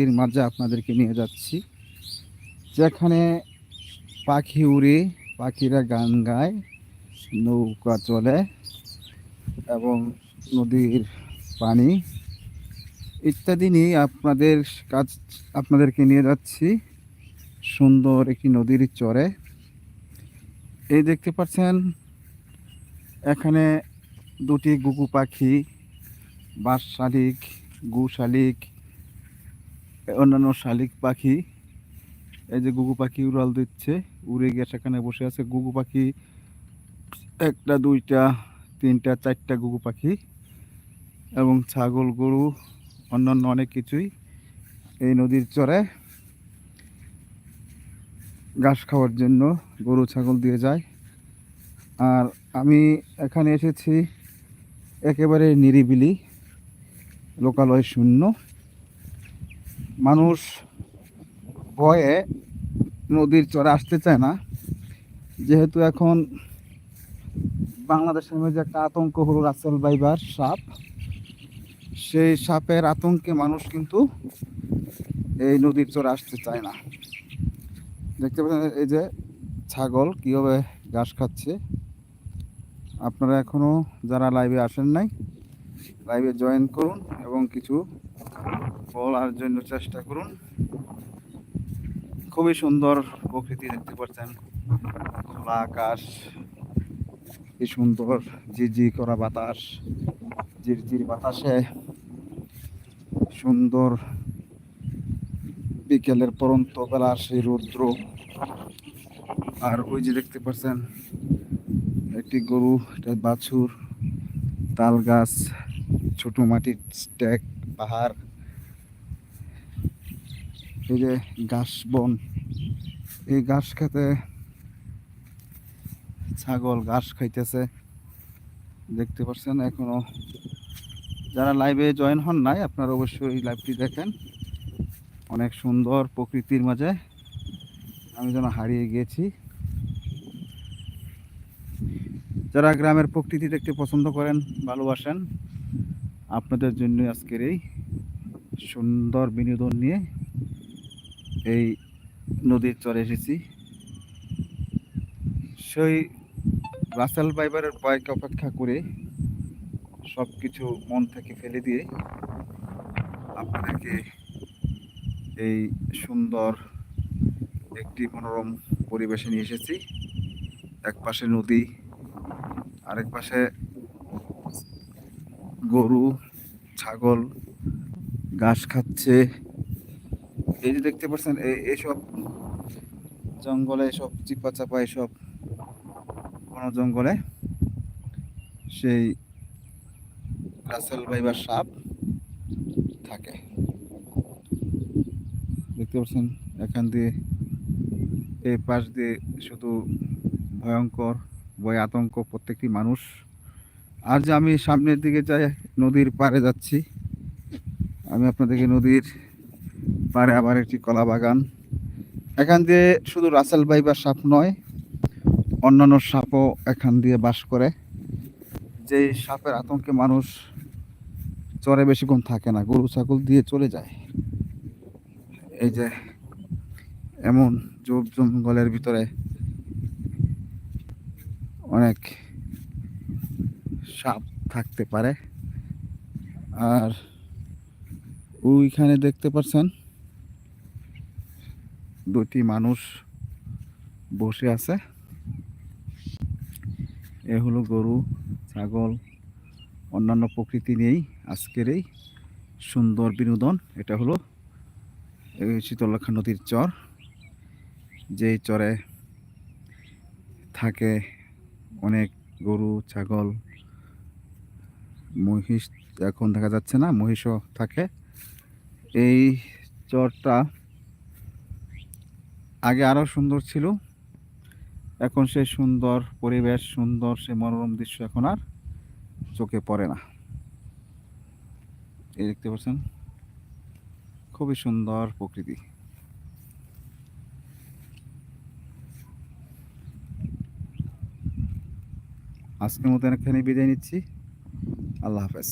এর মাঝে আপনাদেরকে নিয়ে যাচ্ছি, যেখানে পাখি উড়ে, পাখিরা গান গায়, নৌকা চলে এবং নদীর পানি ইত্যাদি নিয়ে আপনাদের কাজ আপনাদেরকে নিয়ে যাচ্ছি সুন্দর একটি নদীর চরে। এই দেখতে পাচ্ছেন, এখানে দুটি গুগু পাখি বাস শালিক গু শালিক অন্যান্য শালিক পাখি, এই যে গুগু পাখি উড়াল দিচ্ছে, উড়ে গিয়ে সেখানে বসে আছে। গুগু পাখি একটা, দুইটা, তিনটা, চারটা গুগু পাখি এবং ছাগল, গরু, অন্যান্য অনেক কিছুই এই নদীর চরে ঘাস খাওয়ার জন্য গরু, ছাগল দিয়ে যায়। আর আমি এখানে এসেছি একেবারে নিরিবিলি, লোকালয় শূন্য। মানুষ ভয়ে নদীর চরে আসতে চায় না। যেহেতু এখন বাংলাদেশের মধ্যে একটা আতঙ্ক হলো রাসেল বাইবার সাপ। সেই সাপের আতঙ্কে মানুষ কিন্তু এই নদীর চরে আসতে চায় না। দেখতে পাচ্ছেন এই যে ছাগল কীভাবে ঘাস খাচ্ছে। আপনারা এখনও যারা লাইভে আসেন নাই লাইভে জয়েন করুন এবং কিছু বলার জন্য চেষ্টা করুন। খুবই সুন্দর প্রকৃতি দেখতে পাচ্ছেন। খোলা আকাশ, কি সুন্দর ঝিরঝির করা বাতাস, ঝিরঝির বাতাসে সুন্দর বিকেলের পরন্ত বেলার সেই রৌদ্র। আর ওই যে দেখতে পাচ্ছেন, একটি গরু, একটা বাছুর, তাল গাছ ছোট মাটির স্ট্যাক পাহাড়। এই যে ঘাস বন। এই ঘাস খেতে ছাগল ঘাস খাইতেছে। দেখতে পাচ্ছেন এখনও। যারা লাইভে জয়েন হন নাই, আপনারা অবশ্যই লাইভটি দেখেন। অনেক সুন্দর প্রকৃতির মাঝে। আমি যেন হারিয়ে গিয়েছি যারা গ্রামের প্রকৃতি দেখতে পছন্দ করেন, ভালোবাসেন আপনাদের জন্য আজকের এই সুন্দর বিনোদন নিয়ে এই নদীর চরে এসেছি। সেই রাসেল বাইবারের বয়কে অপেক্ষা করে সব কিছু মন থেকে ফেলে দিয়ে আপনাদেরকে এই সুন্দর একটি মনোরম পরিবেশে নিয়ে এসেছি। এক পাশে নদী আরেক পাশে গরু, ছাগল, ঘাস খাচ্ছে। এই যে দেখতে পাচ্ছেন এইসব জঙ্গলে এসব চিপা চাপা এসব বন জঙ্গলে সেই রাসেল ভাইবার সাপ থাকে। দেখতে পাচ্ছেন, এখান দিয়ে এই পাশ দিয়ে শুধু ভয়ঙ্কর, ভয় আতঙ্ক প্রত্যেকটি মানুষ আর যে আমি সামনের দিকে যাই, নদীর পাড়ে যাচ্ছি। আমি আপনাদেরকে নদীর পাড়ে আবার একটি কলা বাগান। এখান দিয়ে শুধু রাসেল বাইবার সাপ নয়, অন্যান্য সাপও এখান দিয়ে বাস করে। যেই সাপের আতঙ্কে মানুষ চরে বেশিক্ষণ থাকে না, গরু, ছাগল দিয়ে চলে যায়। এই যে এমন জোপ জঙ্গলের ভিতরে অনেক সাপ থাকতে পারে। আর ওইখানে দেখতে পাচ্ছেন দুটি মানুষ বসে আছে। এ হলো গরু, ছাগল, অন্যান্য প্রকৃতি নিয়েই আজকের এই সুন্দর বিনোদন। এটা হলো শীতলক্ষা নদীর চর। যেই চরে থাকে অনেক গরু, ছাগল মহিষ এখন দেখা যাচ্ছে না, মহিষও থাকে। এই চরটা আগে আরও সুন্দর ছিল। এখন সে সুন্দর পরিবেশ, সুন্দর সে মনোরম দৃশ্য এখন আর চোখে পড়ে না। এই দেখতে পাচ্ছেন? খুবই সুন্দর প্রকৃতি। আজকের মতো এখানে বিদায় নিচ্ছি। আল্লাহ হাফেজ